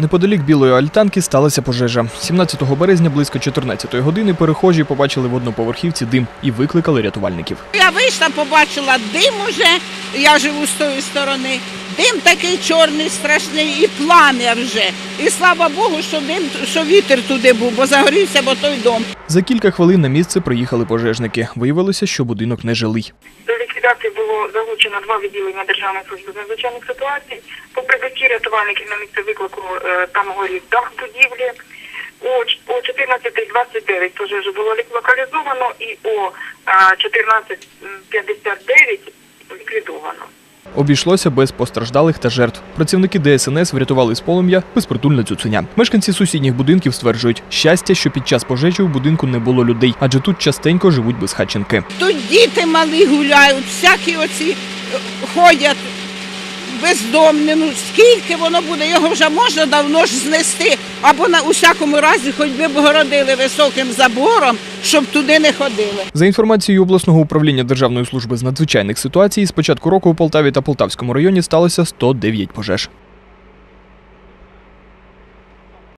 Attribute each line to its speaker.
Speaker 1: Неподалік білої альтанки сталася пожежа. 17 березня близько 14 години перехожі побачили в одноповерхівці дим і викликали рятувальників.
Speaker 2: Я вийшла, побачила дим уже, я живу з тої сторони. Дим такий чорний, страшний і плам'я вже. І слава Богу, що дим, що вітер туди був, бо загорівся бо той дом.
Speaker 1: За кілька хвилин на місце приїхали пожежники. Виявилося, що будинок не жилий.
Speaker 3: До ліквідації було залучено два відділення Державної служби з надзвичайних ситуацій. По прибутті рятувальників на місце виклику е, там горів дах будівлі. О, ч- о 14.29 пожежу було лік- локалізовано і о е, 14.59 ліквідовано.
Speaker 1: Обійшлося без постраждалих та жертв. Працівники ДСНС врятували з полум'я безпритульне цуценя. Мешканці сусідніх будинків стверджують, щастя, що під час пожежі у будинку не було людей, адже тут частенько живуть безхатченки.
Speaker 2: Тут діти мали гуляють, всякі оці е, ходять бездомні. Ну скільки воно буде? Його вже можна давно ж знести. Або на усякому разі, хоч би городили високим забором, щоб туди не ходили.
Speaker 1: За інформацією обласного управління Державної служби з надзвичайних ситуацій, з початку року у Полтаві та Полтавському районі сталося 109 пожеж.